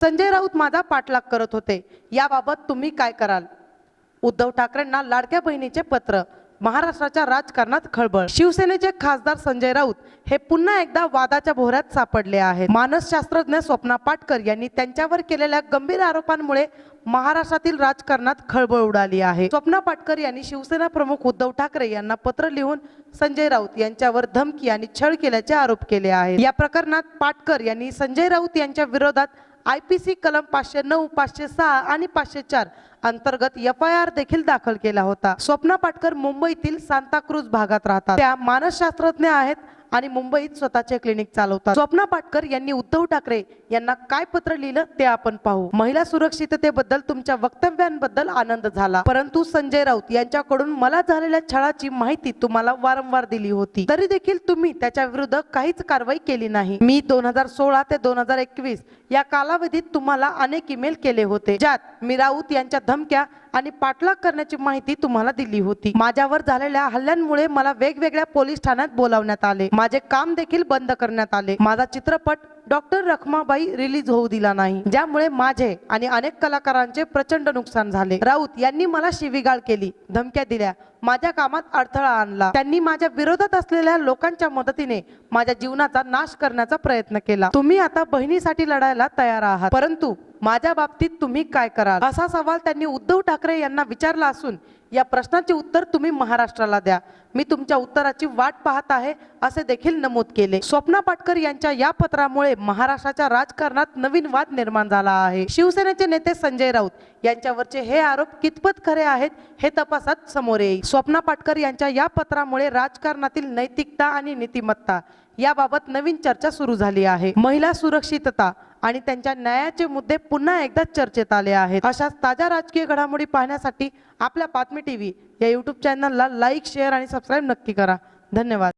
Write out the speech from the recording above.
संजय राऊत माझा पाठलाग करत होते. याबाबत तुम्ही काय कराल? उद्धव ठाकरेंना लाडक्या बहिणीचे पत्र महाराष्ट्राच्या राजकारणात खळबळ. शिवसेनेचे खासदार संजय राऊत हे पुन्हा एकदा वादाच्या भोऱ्यात सापडले आहेत. मानसशास्त्रज्ञ स्वप्ना पाटकर यांनी त्यांच्यावर केलेल्या गंभीर आरोपांमुळे महाराष्ट्रातील राजकारणात खळबळ उडाली आहे. स्वप्ना पाटकर यांनी शिवसेना प्रमुख उद्धव ठाकरे यांना पत्र लिहून संजय राऊत यांच्यावर धमकी आणि छळ केल्याचे आरोप केले आहेत. या प्रकरणात पाटकर यांनी संजय राऊत यांच्या विरोधात आय पी सी कलम पाचशे नऊ पाचशे सहा आणि पाचशे चार अंतर्गत एफ आय आर देखील दाखल केला होता. स्वप्ना पाटकर मुंबईतील सांताक्रूज भागात राहतात. त्या मानसशास्त्रज्ञ आहेत. आणि मुंबईत स्वतःचे क्लिनिक चालवतात. स्वप्ना पाटकर यांनी उद्धव ठाकरे यांना काय पत्र लिहिलं ते आपण पाहू. महिला सुरक्षिततेबद्दल तुमच्या वक्तव्यांबद्दल आनंद झाला. परंतु संजय राऊत यांच्याकडून मला झालेल्या छळाची माहिती तुम्हाला वारंवार दिली होती. तरी देखील तुम्ही त्याच्या विरुद्ध काहीच कारवाई केली नाही. मी दोन हजार सोळा ते दोन हजार एकवीस या कालावधीत तुम्हाला अनेक ईमेल केले होते. ज्यात मी राऊत यांच्या धमक्या आणि पाठलाग करण्याची माहिती तुम्हाला दिली होती. माझ्यावर झालेल्या हल्ल्यांमुळे मला वेगवेगळ्या पोलीस ठाण्यात बोलावण्यात आले. माझे काम देखील बंद करण्यात आले. माझा चित्रपट डॉक्टर रखमाबाई रिलीज होऊ दिला नाही. ज्यामुळे माझे आणि अनेक कलाकारांचे प्रचंड नुकसान झाले. राऊत यांनी मला शिवीगाळ केली. धमक्या दिल्या. माझ्या कामात अडथळा आणला. त्यांनी माझ्या विरोधात असलेल्या लोकांच्या मदतीने माझ्या जीवनाचा नाश करण्याचा प्रयत्न केला. तुम्ही आता बहिणीसाठी लढायला तयार आहात. परंतु माझ्या बाबतीत तुम्ही काय कराल? असा सवाल त्यांनी उद्धव ठाकरे यांना विचारला असून या प्रश्नाचे उत्तर तुम्ही महाराष्ट्राला द्या. मी तुमच्या उत्तराची वाट पाहत आहे असे देखील नमूद केले. स्वप्ना पाटकर यांच्या या पत्रामुळे महाराष्ट्राच्या राजकारणात नवीन वाद निर्माण झाला आहे. शिवसेनेचे नेते संजय राऊत यांच्यावरचे हे आरोप कितपत खरे आहेत हे तपासात समोर येईल. स्वप्ना पाटकर यांच्या या पत्रामुळे राजकारणातील नैतिकता आणि नीतिमत्ता याबाबत नवीन चर्चा सुरू झाली आहे. महिला सुरक्षितता आणि त्यांच्या न्यायाचे मुद्दे पुन्हा एकदा चर्चेत आले आहेत. अशाच ताज्या राजकीय घडामोडी पाहण्यासाठी आपल्या बातमी टीव्ही या युट्यूब चॅनलला लाईक शेअर आणि सबस्क्राईब नक्की करा. धन्यवाद.